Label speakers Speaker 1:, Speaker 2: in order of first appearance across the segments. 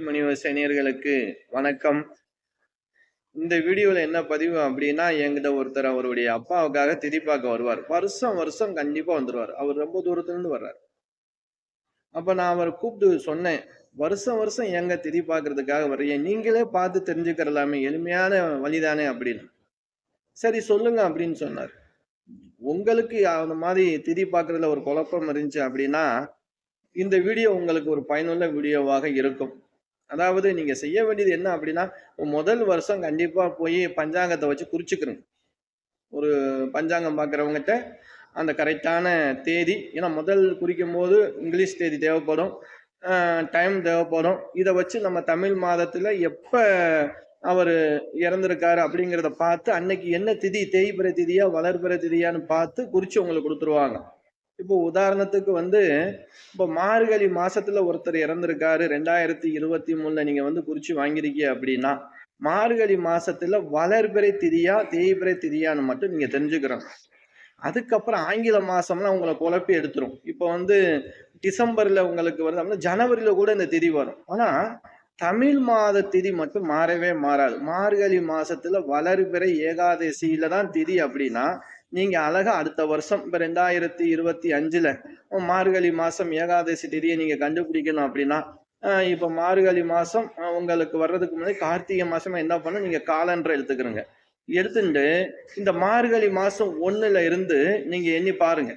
Speaker 1: மணி நேயர்களுக்கு வணக்கம். இந்த வீடியோவில் என்ன பதிவு அப்படின்னா என்கிட்ட ஒருத்தர் அவருடைய அப்பாவுக்காக திதி பார்க்க வருவார். வருஷம் வருஷம் கண்டிப்பாக வந்துடுவார் அவர் ரொம்ப தூரத்துலேருந்து வர்றார். அப்போ நான் அவரை கூப்பிட்டு சொன்னேன் வருஷம் வருஷம் எங்க திதி பார்க்கறதுக்காக வர்றீங்க? நீங்களே பார்த்து தெரிஞ்சுக்கிறலாமே எளிமையான வழிதானே அப்படின்னு. சரி சொல்லுங்க அப்படின்னு சொன்னார். உங்களுக்கு அந்த மாதிரி திதி பார்க்கறதுல ஒரு குழப்பம் இருந்துச்சு அப்படின்னா இந்த வீடியோ உங்களுக்கு ஒரு பயனுள்ள வீடியோவாக இருக்கும். அதாவது நீங்க செய்ய வேண்டியது என்ன அப்படின்னா முதல் வருஷம் கண்டிப்பா போய் பஞ்சாங்கத்தை வச்சு குறிச்சுக்கிறோங்க ஒரு பஞ்சாங்கம் பார்க்குறவங்ககிட்ட அந்த கரெக்டான தேதி ஏன்னா முதல் குறிக்கும் போது இங்கிலீஷ் தேதி தேவைப்படும் டைம் தேவைப்படும். இதை வச்சு நம்ம தமிழ் மாதத்தில் எப்போ அவர் இறந்துருக்காரு அப்படிங்கிறத பார்த்து அன்னைக்கு என்ன திதி தேய்பிற திதியா வளர்பிற திதியான்னு பார்த்து குறித்து உங்களுக்கு கொடுத்துருவாங்க. இப்போ உதாரணத்துக்கு வந்து இப்போ மார்கழி மாசத்துல ஒருத்தர் இறந்துருக்காரு ரெண்டாயிரத்தி இருபத்தி மூணுல நீங்க வந்து குறிச்சு வாங்கிருக்கீங்க அப்படின்னா மார்கழி மாசத்துல வளர்பிறை திதியா தேய்பிறை திதியான்னு மட்டும் நீங்க தெரிஞ்சுக்கிறோம். அதுக்கப்புறம் ஆங்கில மாசம்லாம் உங்களை குழப்பி எடுத்துரும். இப்போ வந்து டிசம்பர்ல உங்களுக்கு வருது அப்படின்னா ஜனவரியில கூட இந்த திதி வரும். ஆனா தமிழ் மாத திதி மட்டும் மாறவே மாறாது. மார்கழி மாசத்துல வளர்பிறை ஏகாதசியில தான் திதி அப்படின்னா நீங்க அழகா அடுத்த வருஷம் இப்ப ரெண்டாயிரத்தி இருபத்தி அஞ்சுல மார்கழி மாசம் ஏகாதசி திதியை நீங்க கண்டுபிடிக்கணும் அப்படின்னா இப்ப மார்கழி மாசம் உங்களுக்கு வர்றதுக்கு முன்னாடி கார்த்திகை மாசம் என்ன பண்ணும் நீங்க காலன்ற எடுத்துக்கிறோங்க எடுத்துட்டு இந்த மார்கழி மாசம் ஒண்ணுல இருந்து நீங்க எண்ணி பாருங்க.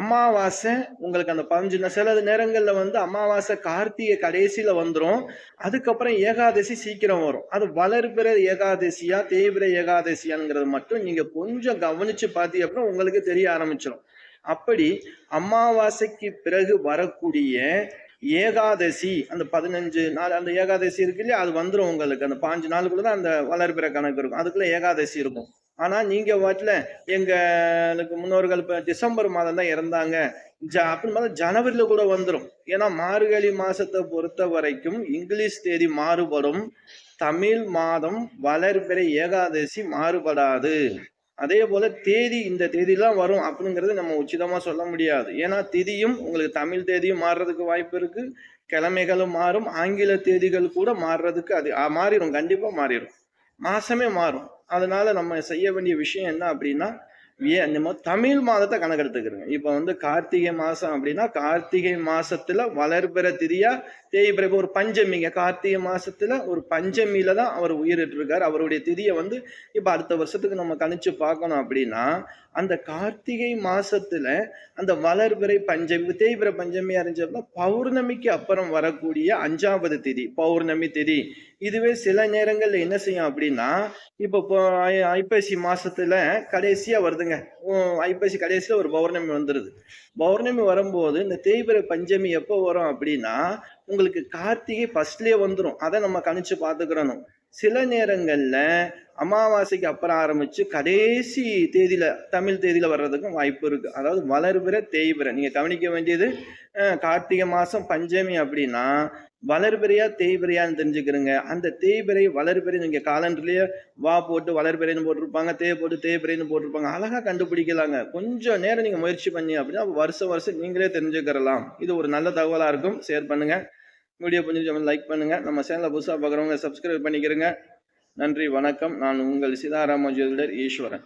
Speaker 1: அமாவாசை உங்களுக்கு அந்த பதினஞ்சு சில நேரங்களில் வந்து அமாவாசை கார்த்திகை கடைசியில் வந்துடும் அதுக்கப்புறம் ஏகாதசி சீக்கிரம் வரும். அது வளர்பிற ஏகாதசியா தேய்பிற ஏகாதசியாங்கிறது மட்டும் நீங்கள் கொஞ்சம் கவனித்து பார்த்தீங்க அப்புறம் உங்களுக்கு தெரிய ஆரம்பிச்சிடும் அப்படி அமாவாசைக்கு பிறகு வரக்கூடிய ஏகாதசி அந்த பதினஞ்சு நாள் அந்த ஏகாதசி இருக்கு இல்லையா? அது வந்துடும் உங்களுக்கு. அந்த பாஞ்சு நாளுக்குள்ள தான் அந்த வளர்பிற கணக்கு இருக்கும். அதுக்குள்ள ஏகாதசி இருக்கும். ஆனால் நீங்கள் வாட்டில் எங்களுக்கு முன்னோர்கள் இப்போ டிசம்பர் மாதம் தான் இறந்தாங்க. ஜ அப்படின்னு பார்த்தா ஜனவரியில் கூட வந்துடும் ஏன்னா மார்கழி மாதத்தை பொறுத்த வரைக்கும் இங்கிலீஷ் தேதி மாறுபடும். தமிழ் மாதம் வளர்பிறை ஏகாதசி மாறுபடாது. அதே போல் தேதி இந்த தேதிலாம் வரும் அப்படிங்கிறது நம்ம உச்சிதமாக சொல்ல முடியாது. ஏன்னா திதியும் உங்களுக்கு தமிழ் தேதியும் மாறுறதுக்கு வாய்ப்பு இருக்குது கிழமைகளும் மாறும். ஆங்கில தேதிகள் கூட மாறுறதுக்கு அது மாறிடும் கண்டிப்பாக மாறிடும் மாதமே மாறும். அதனால நம்ம செய்ய வேண்டிய விஷயம் என்ன அப்படின்னா ஏ நம்ம தமிழ் மாதத்தை கணக்கெடுத்துக்கிறோங்க. இப்போ வந்து கார்த்திகை மாதம் அப்படின்னா கார்த்திகை மாசத்துல வளர்பிற திரியா தேய்பிற ஒரு பஞ்சமிங்க. கார்த்திகை மாசத்துல ஒரு பஞ்சமியில தான் அவர் உயிரிட்டு அவருடைய திதியை வந்து இப்போ அடுத்த வருஷத்துக்கு நம்ம கணிச்சு பார்க்கணும் அப்படின்னா அந்த கார்த்திகை மாசத்துல அந்த வளர்பிறை பஞ்சமி தேய்பிற பஞ்சமி அறிஞ்சப்ப பௌர்ணமிக்கு அப்புறம் வரக்கூடிய அஞ்சாவது திதி பௌர்ணமி திதி. இதுவே சில நேரங்கள்ல என்ன செய்யும் அப்படின்னா இப்போ ஐப்பசி மாசத்துல கடைசியா வருதுங்க. ஐப்பசி கடைசியில ஒரு பௌர்ணமி வந்துருது. பௌர்ணமி வரும்போது இந்த தேய்பிர பஞ்சமி எப்போ வரும் அப்படின்னா உங்களுக்கு கார்த்திகை ஃபர்ஸ்ட்லேயே வந்துடும் அதை நம்ம கணிச்சு பார்த்துக்கிறணும். சில நேரங்களில் அமாவாசைக்கு அப்புறம் ஆரம்பித்து கடைசி தேதியில் தமிழ் தேதியில் வர்றதுக்கும் வாய்ப்பு இருக்குது அதாவது வளர்பிற தேய்பிற. நீங்கள் கவனிக்க வேண்டியது கார்த்திகை மாதம் பஞ்சமி அப்படின்னா வளர்பிறையா தேய்பிறையான்னு தெரிஞ்சுக்கிறோங்க. அந்த தேய்பிறை வளர்பிறை நீங்கள் காலண்டர்லேயே வா போட்டு வளர்பிறைன்னு போட்டிருப்பாங்க தேய் போட்டு தேய்பிறைன்னு போட்டிருப்பாங்க. அழகா கண்டுபிடிக்கலாங்க. கொஞ்சம் நேரம் நீங்கள் முயற்சி பண்ணி அப்படின்னா வருஷம் வருஷம் நீங்களே தெரிஞ்சுக்கிறலாம். இது ஒரு நல்ல தகவலாக இருக்கும். ஷேர் பண்ணுங்கள் வீடியோ கொஞ்சம் லைக் பண்ணுங்க. நம்ம சேனலை புதுசாக பார்க்குறவங்க சப்ஸ்கிரைப் பண்ணிக்கிறங்க. நன்றி வணக்கம். நான் உங்கள் சீதாராம ஜோதிடர் ஈஸ்வரன்.